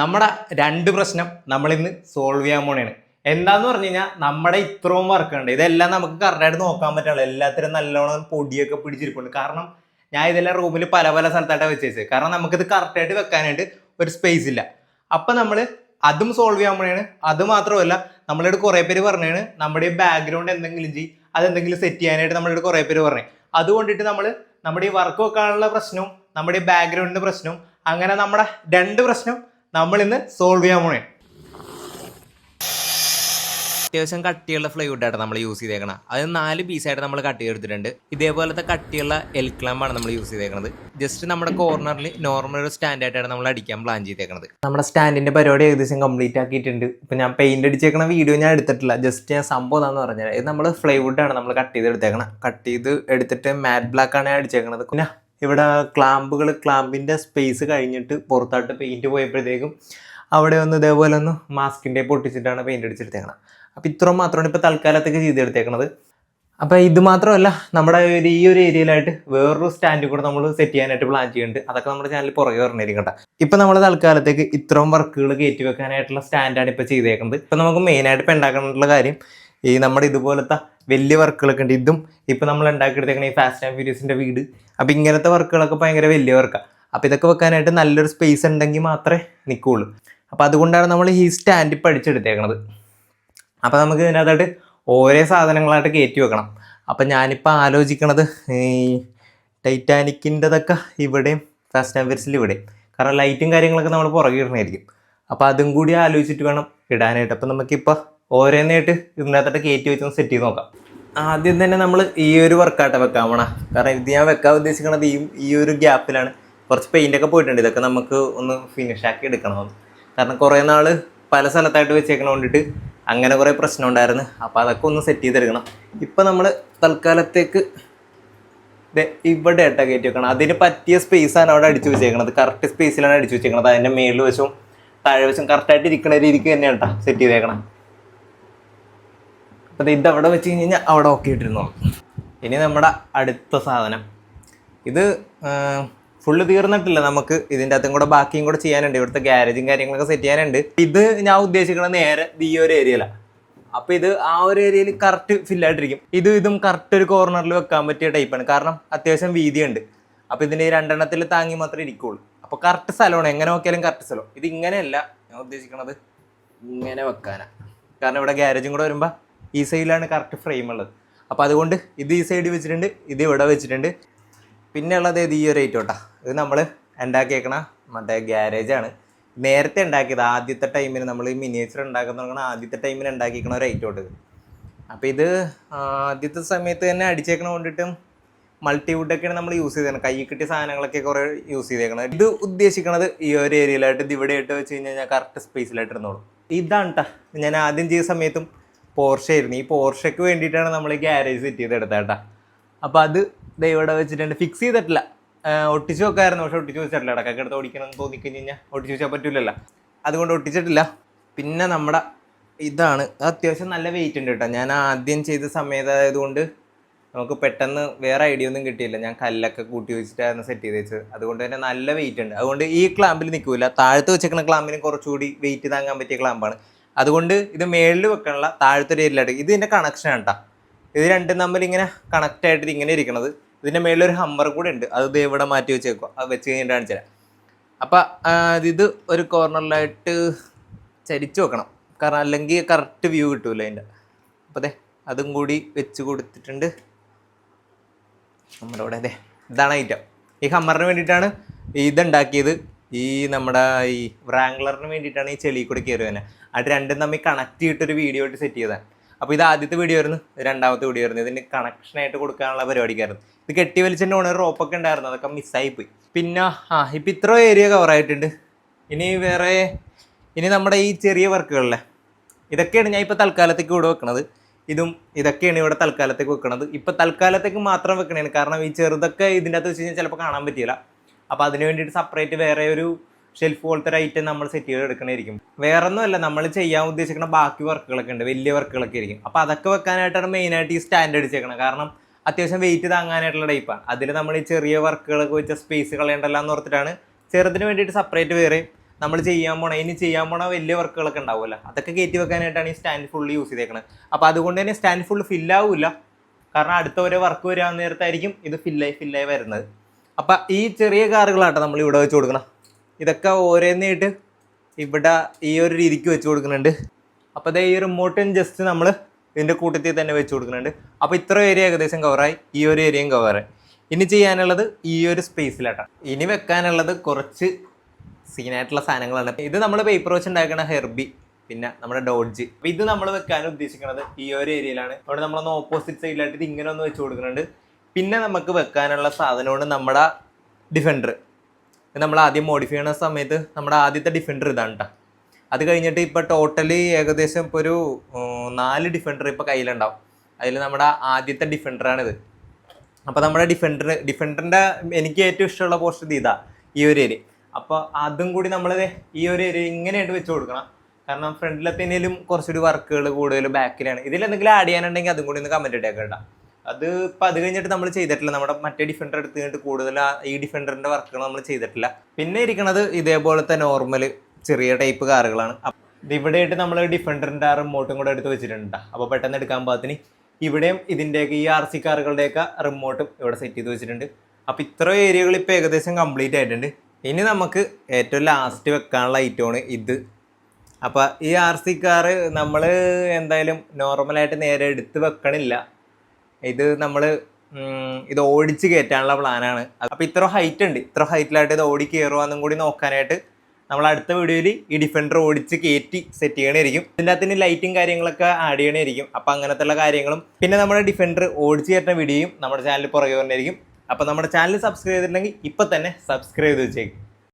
നമ്മുടെ രണ്ട് പ്രശ്നം നമ്മളിന്ന് സോൾവ് ചെയ്യാൻ പോണേണ്. എന്താന്ന് പറഞ്ഞു കഴിഞ്ഞാൽ നമ്മുടെ ഇത്രയും വർക്ക് ഉണ്ട്. ഇതെല്ലാം നമുക്ക് കറക്റ്റായിട്ട് നോക്കാൻ പറ്റുള്ളൂ എല്ലാത്തിനും നല്ലോണം പൊടിയൊക്കെ പിടിച്ചിരിപ്പുണ്ട്. കാരണം ഞാൻ ഇതെല്ലാം റൂമിൽ പല പല സ്ഥലത്തായിട്ടാണ് വെച്ചേച്ചത് കാരണം നമുക്കിത് കറക്റ്റായിട്ട് വെക്കാനായിട്ട് ഒരു സ്പേസ് ഇല്ല. അപ്പം നമ്മൾ അതും സോൾവ് ചെയ്യാൻ പോണേണ്. അത് മാത്രമല്ല നമ്മളോട് കുറേ പേര് പറഞ്ഞാണ് നമ്മുടെ ബാക്ക്ഗ്രൗണ്ട് എന്തെങ്കിലും ചെയ്യും അതെന്തെങ്കിലും സെറ്റ് ചെയ്യാനായിട്ട് നമ്മളോട് കുറേ പേര് പറഞ്ഞു. അതുകൊണ്ടിട്ട് നമ്മൾ നമ്മുടെ ഈ വർക്ക് വെക്കാനുള്ള പ്രശ്നവും നമ്മുടെ ഈ ബാക്ക്ഗ്രൗണ്ടിന്റെ പ്രശ്നവും അങ്ങനെ നമ്മുടെ രണ്ട് പ്രശ്നം നമ്മൾ ഇന്ന് സോൾവ് ചെയ്യാൻ പോണേ. അത്യാവശ്യം കട്ടിയുള്ള ഫ്ലൈവുഡ് ആയിട്ട് നമ്മൾ യൂസ് ചെയ്തേക്കണം. അത് നാല് പീസായിട്ട് നമ്മൾ കട്ട് ചെയ്തെടുത്തിട്ടുണ്ട്. ഇതേപോലത്തെ കട്ടിയുള്ള എൽ ക്ലാമ്പാണ് നമ്മൾ യൂസ് ചെയ്തേക്കുന്നത് ജസ്റ്റ് നമ്മുടെ കോർണറിൽ നോർമൽ ഒരു സ്റ്റാൻഡായിട്ടാണ് നമ്മൾ അടിക്കാൻ പ്ലാൻ ചെയ്തേക്കുന്നത് നമ്മുടെ സ്റ്റാൻഡിന്റെ പരിപാടി ഏകദേശം കംപ്ലീറ്റ് ആക്കിയിട്ടുണ്ട്. ഇപ്പൊ ഞാൻ പെയിന്റ് അടിച്ചേക്കണ വീഡിയോ ഞാൻ എടുത്തിട്ടില്ല. ജസ്റ്റ് ഞാൻ സംഭവം എന്താണെന്ന് പറഞ്ഞാൽ ഇത് നമ്മൾ ഫ്ലൈവുഡ് ആണ് നമ്മൾ കട്ട് ചെയ്ത് എടുത്തേക്കണം കട്ട് ചെയ്ത് എടുത്തിട്ട് മാറ്റ് ബ്ലാക്ക് ആണ് ഞാൻ അടിച്ചേക്കണത്. പിന്നെ ഇവിടെ ക്ലാമ്പുകൾ ക്ലാമ്പിന്റെ സ്പേസ് കഴിഞ്ഞിട്ട് പുറത്തോട്ട് പെയിന്റ് പോയപ്പോഴത്തേക്കും അവിടെ ഒന്ന് ഇതേപോലെ ഒന്ന് മാസ്കിന്റെ പൊട്ടിച്ചിട്ടാണ് പെയിന്റ് അടിച്ചെടുത്തേക്കണം. അപ്പോൾ ഇത്രയും മാത്രമാണ് ഇപ്പോൾ തൽക്കാലത്തേക്ക് ചെയ്തെടുത്തേക്കണത്. അപ്പോൾ ഇത് മാത്രമല്ല നമ്മുടെ ഒരു ഈ ഒരു ഏരിയയിലായിട്ട് വേറൊരു സ്റ്റാൻഡ് കൂടെ നമ്മൾ സെറ്റ് ചെയ്യാനായിട്ട് പ്ലാൻ ചെയ്യുന്നുണ്ട് അതൊക്കെ നമ്മുടെ ചാനലിൽ പുറകെ പറഞ്ഞിരിക്കും കേട്ടോ. ഇപ്പോൾ നമ്മൾ തൽക്കാലത്തേക്ക് ഇത്രയും വർക്കുകൾ കയറ്റി വെക്കാനായിട്ടുള്ള സ്റ്റാൻഡാണ് ഇപ്പോൾ ചെയ്തേക്കുന്നത് ഇപ്പോൾ നമുക്ക് മെയിനായിട്ട് ഇപ്പോൾ ഉണ്ടാക്കാനുള്ള കാര്യം ഈ നമ്മുടെ ഇതുപോലത്തെ വലിയ വർക്കുകളൊക്കെ ഉണ്ട്. ഇതും ഇപ്പോൾ നമ്മൾ ഉണ്ടാക്കിയെടുത്തേക്കണ ഈ ഫാസ്റ്റ് ആൻഡ് ഫ്യൂരിയസിന്റെ വീട്. അപ്പം ഇങ്ങനത്തെ വർക്കുകളൊക്കെ ഭയങ്കര വലിയ വർക്കാണ് അപ്പോൾ ഇതൊക്കെ വെക്കാനായിട്ട് നല്ലൊരു സ്പേസ് ഉണ്ടെങ്കിൽ മാത്രമേ നിൽക്കുകയുള്ളൂ അപ്പോൾ അതുകൊണ്ടാണ് നമ്മൾ ഈ സ്റ്റാൻഡ് ഇപ്പം അടിച്ചെടുത്തേക്കണത് അപ്പോൾ നമുക്ക് ഇതിനകത്തായിട്ട് ഓരോ സാധനങ്ങളായിട്ട് കയറ്റി വെക്കണം. അപ്പം ഞാനിപ്പോൾ ആലോചിക്കണത് ഈ ടൈറ്റാനിക്കിന്റെതൊക്കെ ഇവിടെയും ഫാസ്റ്റ് ആൻഡ് ഇവിടെയും. കാരണം ലൈറ്റും കാര്യങ്ങളൊക്കെ നമ്മൾ പുറകെ ഇടണമായിരിക്കും അപ്പോൾ അതും കൂടി ആലോചിച്ചിട്ട് വേണം ഇടാനായിട്ട്. അപ്പം നമുക്കിപ്പോൾ ഓരോന്നായിട്ട് ഇതിനകത്തോട്ട് കയറ്റി വെച്ചൊന്ന് സെറ്റ് ചെയ്ത് നോക്കാം. ആദ്യം തന്നെ നമ്മൾ ഈ ഒരു വർക്കായിട്ട് വെക്കാൻ പോണ. കാരണം ഇത് ഞാൻ വെക്കാൻ ഉദ്ദേശിക്കുന്നത് ഈ ഈ ഒരു ഗ്യാപ്പിലാണ് കുറച്ച് പെയിന്റ് ഒക്കെ പോയിട്ടുണ്ട്. ഇതൊക്കെ നമുക്ക് ഒന്ന് ഫിനിഷ് ആക്കി എടുക്കണമെന്ന് കാരണം കുറേ നാൾ പല സ്ഥലത്തായിട്ട് വെച്ചേക്കണ കൊണ്ടിട്ട് അങ്ങനെ കുറേ പ്രശ്നം ഉണ്ടായിരുന്നു. അപ്പോൾ അതൊക്കെ ഒന്ന് സെറ്റ് ചെയ്തെടുക്കണം. ഇപ്പം നമ്മൾ തൽക്കാലത്തേക്ക് ഇവിടെ ഇട്ട കയറ്റി വെക്കണം. അതിന് പറ്റിയ സ്പേസാണ് അവിടെ അടിച്ചു വെച്ചേക്കണത്. കറക്റ്റ് സ്പേസിലാണ് അടിച്ചു വെച്ചേക്കണത്. അതിന്റെ മേളിൽ വശവും താഴെ വശം കറക്റ്റായിട്ട് ഇരിക്കുന്ന രീതിക്ക് തന്നെയാണ് കേട്ടോ സെറ്റ് ചെയ്തേക്കണം. അപ്പം ഇത് അവിടെ വെച്ച് കഴിഞ്ഞ് കഴിഞ്ഞാൽ അവിടെ ഓക്കെ ഇട്ടിരുന്നു. ഇനി നമ്മുടെ അടുത്ത സാധനം. ഇത് ഫുള്ള് തീർന്നിട്ടില്ല നമുക്ക്. ഇതിന്റെ അകത്തും കൂടെ ബാക്കിയും കൂടെ ചെയ്യാനുണ്ട്. ഇവിടുത്തെ ഗ്യാരേജും കാര്യങ്ങളൊക്കെ സെറ്റ് ചെയ്യാനുണ്ട്. ഇത് ഞാൻ ഉദ്ദേശിക്കുന്നത് നേരെ ഈ ഒരു ഏരിയയിലാണ് അപ്പം ഇത് ആ ഒരു ഏരിയയിൽ കറക്റ്റ് ഫില്ലായിട്ടിരിക്കും ഇത് ഇതും കറക്റ്റ് ഒരു കോർണറിൽ വെക്കാൻ പറ്റിയ ടൈപ്പാണ് കാരണം അത്യാവശ്യം വീതിയുണ്ട്. അപ്പോൾ ഇതിന്റെ രണ്ടെണ്ണത്തിൽ താങ്ങി മാത്രമേ ഇരിക്കുള്ളൂ. അപ്പോൾ കറക്റ്റ് സ്ഥലമാണ്. എങ്ങനെ നോക്കിയാലും കറക്റ്റ് സ്ഥലം. ഇത് ഇങ്ങനെയല്ല ഞാൻ ഉദ്ദേശിക്കുന്നത് ഇങ്ങനെ വെക്കാനാണ് കാരണം ഇവിടെ ഗ്യാരേജും കൂടെ വരുമ്പോൾ ഈ സൈഡിലാണ് കറക്റ്റ് ഫ്രെയിം ഉള്ളത്. അപ്പോൾ അതുകൊണ്ട് ഇത് ഈ സൈഡ് വെച്ചിട്ടുണ്ട് ഇത് ഇവിടെ വെച്ചിട്ടുണ്ട്. പിന്നെ ഉള്ളത് ഇത് ഈ ഒരു ഐറ്റം കേട്ടോ ഇത് നമ്മൾ ഉണ്ടാക്കിയേക്കണ മറ്റേ ഗ്യാരേജാണ് നേരത്തെ ഉണ്ടാക്കിയത് ആദ്യത്തെ ടൈമിന് നമ്മൾ ഈ മിനിയേച്ചർ ഉണ്ടാക്കുന്ന ആദ്യത്തെ ടൈമിന് ഉണ്ടാക്കിയിരിക്കണ ഒരു ഐറ്റം ഉണ്ട് അപ്പോൾ ഇത് ആദ്യത്തെ സമയത്ത് തന്നെ അടിച്ചേക്കണ കൊണ്ടിട്ടും മൾട്ടിവുഡൊക്കെയാണ് നമ്മൾ യൂസ് ചെയ്തേക്കണം കൈ കിട്ടിയ സാധനങ്ങളൊക്കെ കുറേ യൂസ് ചെയ്തേക്കണം ഇത് ഉദ്ദേശിക്കണത് ഈ ഒരു ഏരിയയിലായിട്ട് ഇത് ഇവിടെ ഇട്ട് വെച്ച് കഴിഞ്ഞാൽ കറക്റ്റ് സ്പേസിലായിട്ട് ഇരുന്നോളും ഇതാണ് കേട്ടോ ഞാൻ ആദ്യം ചെയ്ത സമയത്തും പോർഷ ആയിരുന്നു. ഈ പോർഷയ്ക്ക് വേണ്ടിയിട്ടാണ് നമ്മൾ ഈ ഗ്യാരേജ് സെറ്റ് ചെയ്തെടുത്തേട്ടാ അപ്പോൾ അത് ദേ ഇവിടെ വെച്ചിട്ടുണ്ട്. ഫിക്സ് ചെയ്തിട്ടില്ല. ഒട്ടിച്ചു വെക്കായിരുന്നു. പക്ഷെ ഒട്ടിച്ച് വെച്ചിട്ടില്ല. ഇടക്കൊക്കെ എടുത്ത് ഓടിക്കണം എന്ന് തോന്നിക്കഴിഞ്ഞ് കഴിഞ്ഞാൽ ഒട്ടിച്ച് വെച്ചാൽ പറ്റില്ലല്ലോ അതുകൊണ്ട് ഒട്ടിച്ചിട്ടില്ല. പിന്നെ നമ്മുടെ ഇതാണ്. അത് അത്യാവശ്യം നല്ല വെയിറ്റ് ഉണ്ട് കേട്ടോ. ഞാൻ ആദ്യം ചെയ്ത സമയത്തായതുകൊണ്ട് നമുക്ക് പെട്ടെന്ന് വേറെ ഐഡിയ ഒന്നും കിട്ടിയില്ല. ഞാൻ കല്ലൊക്കെ കൂട്ടി വെച്ചിട്ടായിരുന്നു സെറ്റ് ചെയ്ത് വെച്ചത്. അതുകൊണ്ട് തന്നെ നല്ല വെയിറ്റ് ഉണ്ട്. അതുകൊണ്ട് ഈ ക്ലാമ്പിൽ നിൽക്കില്ല താഴത്ത് വെച്ചേക്കുന്ന ക്ലാമ്പിന് കുറച്ചുകൂടി വെയിറ്റ് താങ്ങാൻ പറ്റിയ ക്ലാമ്പാണ് അതുകൊണ്ട് ഇത് മേളിൽ വെക്കാനുള്ള താഴത്തെ ഒരു ഏരിയയിലായിട്ട് ഇത് ഇതിന്റെ കണക്ഷൻ കേട്ടോ ഇത് രണ്ടും തമ്മിൽ ഇങ്ങനെ കണക്റ്റ് ആയിട്ട് ഇങ്ങനെ ഇരിക്കണത്. ഇതിന്റെ മേളിൽ ഒരു ഹമ്മർ കൂടെ ഉണ്ട്. അത് ഇവിടെ മാറ്റി വെച്ചേക്കുക അത് വെച്ച് കഴിഞ്ഞിട്ട് ചില അപ്പം ഇത് ഒരു കോർണറിലായിട്ട് ചരിച്ചു വെക്കണം. കാരണം അല്ലെങ്കിൽ കറക്റ്റ് വ്യൂ കിട്ടൂല അതിന്റെ അപ്പോൾ അതെ അതും കൂടി വെച്ച് കൊടുത്തിട്ടുണ്ട്. നമ്മുടെ ഇവിടെ അതെ ഇതാണ് ഐറ്റം ഈ ഹമ്മറിന് വേണ്ടിയിട്ടാണ് ഇതുണ്ടാക്കിയത്. ഈ നമ്മുടെ ഈ റാങ്ക്ലറിന് വേണ്ടിയിട്ടാണ് ഈ ചെളി കൂടെ കയറി തന്നെ. അത് രണ്ടും തമ്മിൽ കണക്ട് ചെയ്തിട്ടൊരു വീഡിയോ ആയിട്ട് സെറ്റ് ചെയ്തതാണ് അപ്പോൾ ഇത് ആദ്യത്തെ വീഡിയോ ആയിരുന്നു രണ്ടാമത്തെ വീഡിയോ ആയിരുന്നു. ഇതിന് കണക്ഷനായിട്ട് കൊടുക്കാനുള്ള പരിപാടിക്കായിരുന്നു. ഇത് കെട്ടി വലിച്ചതിന്റെ ഓണർ റോപ്പൊക്കെ ഉണ്ടായിരുന്നു അതൊക്കെ മിസ്സായി പോയി. പിന്നെ ആ ഇപ്പം ഇത്ര ഏരിയ കവർ ആയിട്ടുണ്ട്. ഇനി വേറെ ഇനി നമ്മുടെ ഈ ചെറിയ വർക്കുകളിലെ ഇതൊക്കെയാണ് ഞാൻ ഇപ്പോൾ തൽക്കാലത്തേക്ക് ഇവിടെ വെക്കണത്. ഇതും ഇതൊക്കെയാണ് ഇവിടെ തൽക്കാലത്തേക്ക് വെക്കണത്. ഇപ്പോൾ തൽക്കാലത്തേക്ക് മാത്രം വെക്കണേണ് കാരണം ഈ ചെറുതൊക്കെ ഇതിന്റെ അകത്ത് വെച്ച് കഴിഞ്ഞാൽ ചിലപ്പോൾ കാണാൻ പറ്റില്ല അപ്പോൾ അതിന് വേണ്ടിയിട്ട് സെപ്പറേറ്റ് വേറെ ഒരു ഷെൽഫ് പോലത്തെ ഒരു ഐറ്റം നമ്മൾ സെറ്റ് ചെയ്ത് എടുക്കണമായിരിക്കും വേറെ ഒന്നുമല്ല നമ്മൾ ചെയ്യാൻ ഉദ്ദേശിക്കുന്ന ബാക്കി വർക്കുകളൊക്കെ ഉണ്ട്. വലിയ വർക്കുകളൊക്കെ ആയിരിക്കും. അപ്പോൾ അതൊക്കെ വെക്കാനായിട്ടാണ് മെയിനായിട്ട് ഈ സ്റ്റാൻഡ് അടിച്ചേക്കണം കാരണം അത്യാവശ്യം വെയിറ്റ് താങ്ങാനായിട്ടുള്ള ടൈപ്പാണ് അതിൽ നമ്മൾ ഈ ചെറിയ വർക്കുകളൊക്കെ വെച്ച സ്പേസ് കളയണ്ടല്ലോ എന്ന് ഓർത്തിട്ടാണ് ചെറുതിന് വേണ്ടിയിട്ട് സെപ്പറേറ്റ് വേറെ നമ്മൾ ചെയ്യാൻ പോണ ഇനി ചെയ്യാൻ പോണ വലിയ വർക്കുകളൊക്കെ ഉണ്ടാവുമല്ലോ. അതൊക്കെ കയറ്റി വെക്കാനായിട്ടാണ് ഈ സ്റ്റാൻഡ് ഫുള്ള് യൂസ് ചെയ്തേക്കുന്നത് അപ്പോൾ അതുകൊണ്ട് തന്നെ സ്റ്റാൻഡ് ഫുള്ള് ഫില്ലാവില്ല കാരണം അടുത്ത ഓരോ വർക്ക് വരാൻ നേരത്തായിരിക്കും ഇത് ഫില്ലായി ഫില്ലായി വരുന്നത്. അപ്പം ഈ ചെറിയ കാറുകളാട്ടോ നമ്മൾ ഇവിടെ വെച്ച് കൊടുക്കണം. ഇതൊക്കെ ഓരോന്നായിട്ട് ഇവിടെ ഈ ഒരു രീതിക്ക് വെച്ച് കൊടുക്കുന്നുണ്ട്. അപ്പോൾ ദേ ഈ റിമോട്ടും ജസ്റ്റ് നമ്മൾ ഇതിന്റെ കൂട്ടത്തിൽ തന്നെ വെച്ച് കൊടുക്കുന്നുണ്ട്. അപ്പോൾ ഇത്ര ഏരിയ ഏകദേശം കവറായി ഈ ഒരു ഏരിയയും കവറായി ഇനി ചെയ്യാനുള്ളത് ഈ ഒരു സ്പേസിലാട്ടാണ് ഇനി വെക്കാനുള്ളത് കുറച്ച് സീനായിട്ടുള്ള സാധനങ്ങളാണ്. ഇത് നമ്മൾ പേപ്പർ വെച്ച് ഉണ്ടാക്കുന്ന ഹെർബി പിന്നെ നമ്മുടെ ഡോഡ്ജ് അപ്പോൾ ഇത് നമ്മൾ വെക്കാൻ ഉദ്ദേശിക്കുന്നത് ഈ ഒരു ഏരിയയിലാണ് അവിടെ നമ്മളൊന്ന് ഓപ്പോസിറ്റ് സൈഡിലായിട്ട് ഇത് ഇങ്ങനെ ഒന്ന് വെച്ച് കൊടുക്കുന്നുണ്ട്. പിന്നെ നമുക്ക് വെക്കാനുള്ള സാധനമാണ് നമ്മുടെ ഡിഫൻഡർ നമ്മൾ ആദ്യം മോഡിഫൈ ചെയ്യുന്ന സമയത്ത് നമ്മുടെ ആദ്യത്തെ ഡിഫൻഡർ ഇതാണ് കേട്ടോ അത് കഴിഞ്ഞിട്ട് ഇപ്പോൾ ടോട്ടലി ഏകദേശം ഇപ്പോൾ ഒരു നാല് ഡിഫൻഡർ ഇപ്പോൾ കയ്യിലുണ്ടാവും. അതിൽ നമ്മുടെ ആദ്യത്തെ ഡിഫൻഡറാണിത് അപ്പോൾ നമ്മുടെ ഡിഫൻഡർ ഡിഫൻഡറിന്റെ എനിക്ക് ഏറ്റവും ഇഷ്ടമുള്ള പോസ്റ്റ് ഇതാ ഈ ഒരു ഏരിയ അപ്പോൾ അതും കൂടി നമ്മൾ ഈ ഒരു ഏരിയ ഇങ്ങനെയായിട്ട് വെച്ച് കൊടുക്കണം. കാരണം ഫ്രണ്ടിലത്തേലും കുറച്ചൊരു വർക്കുകൾ കൂടുതൽ ബാക്കിലാണ് ഇതിൽ എന്തെങ്കിലും ആഡ് ചെയ്യാനുണ്ടെങ്കിൽ അതും കൂടി ഒന്ന് കമന്റ് ഇട്ടേക്കാം കേട്ടോ. അത് ഇപ്പം അത് കഴിഞ്ഞിട്ട് നമ്മൾ ചെയ്തിട്ടില്ല. നമ്മുടെ മറ്റേ ഡിഫൻഡർ എടുത്ത് കഴിഞ്ഞിട്ട് കൂടുതൽ ഈ ഡിഫൻഡറിന്റെ വർക്കുകൾ നമ്മൾ ചെയ്തിട്ടില്ല. പിന്നെ ഇരിക്കണത് ഇതേപോലത്തെ നോർമൽ ചെറിയ ടൈപ്പ് കാറുകളാണ്. ഇവിടെയായിട്ട് നമ്മൾ ഡിഫൻഡറിന്റെ ആ റിമോട്ടും കൂടെ എടുത്ത് വെച്ചിട്ടുണ്ട് അപ്പോൾ പെട്ടെന്ന് എടുക്കാൻ പാകത്തിന് ഇവിടെയും ഇതിന്റെയൊക്കെ ഈ ആർ സി കാറുകളുടെയൊക്കെ റിമോട്ടും ഇവിടെ സെറ്റ് ചെയ്ത് വെച്ചിട്ടുണ്ട്. അപ്പോൾ ഇത്ര ഏരിയകൾ ഇപ്പോൾ ഏകദേശം കംപ്ലീറ്റ് ആയിട്ടുണ്ട്. ഇനി നമുക്ക് ഏറ്റവും ലാസ്റ്റ് വെക്കാനുള്ള ഐറ്റമാണ് ഇത്. അപ്പോൾ ഈ ആർ സി കാറ് നമ്മൾ എന്തായാലും നോർമലായിട്ട് നേരെ എടുത്ത് വെക്കണില്ല. ഇത് നമ്മൾ ഇത് ഓടിച്ച് കയറ്റാനുള്ള പ്ലാനാണ്. അപ്പോൾ ഇത്ര ഹൈറ്റ് ഉണ്ട്. ഇത്ര ഹൈറ്റിലായിട്ട് ഇത് ഓടി കയറുവാന്നും കൂടി നോക്കാനായിട്ട് നമ്മൾ അടുത്ത വീഡിയോയിൽ ഈ ഡിഫൻഡർ ഓടിച്ച് കയറ്റി സെറ്റ് ചെയ്യണമായിരിക്കും ഇതിന്റെ അകത്തിന് ലൈറ്റും കാര്യങ്ങളൊക്കെ ആഡ് ചെയ്യണമായിരിക്കും അപ്പോൾ അങ്ങനത്തെ കാര്യങ്ങളും പിന്നെ നമ്മുടെ ഡിഫൻഡർ ഓടിച്ച് കയറ്റുന്ന വീഡിയോയും നമ്മുടെ ചാനലിൽ പുറകെ വന്നിരിക്കും അപ്പോൾ നമ്മുടെ ചാനൽ സബ്സ്ക്രൈബ് ചെയ്തിട്ടുണ്ടെങ്കിൽ ഇപ്പം തന്നെ സബ്സ്ക്രൈബ് ചെയ്ത് വെച്ചേക്കും.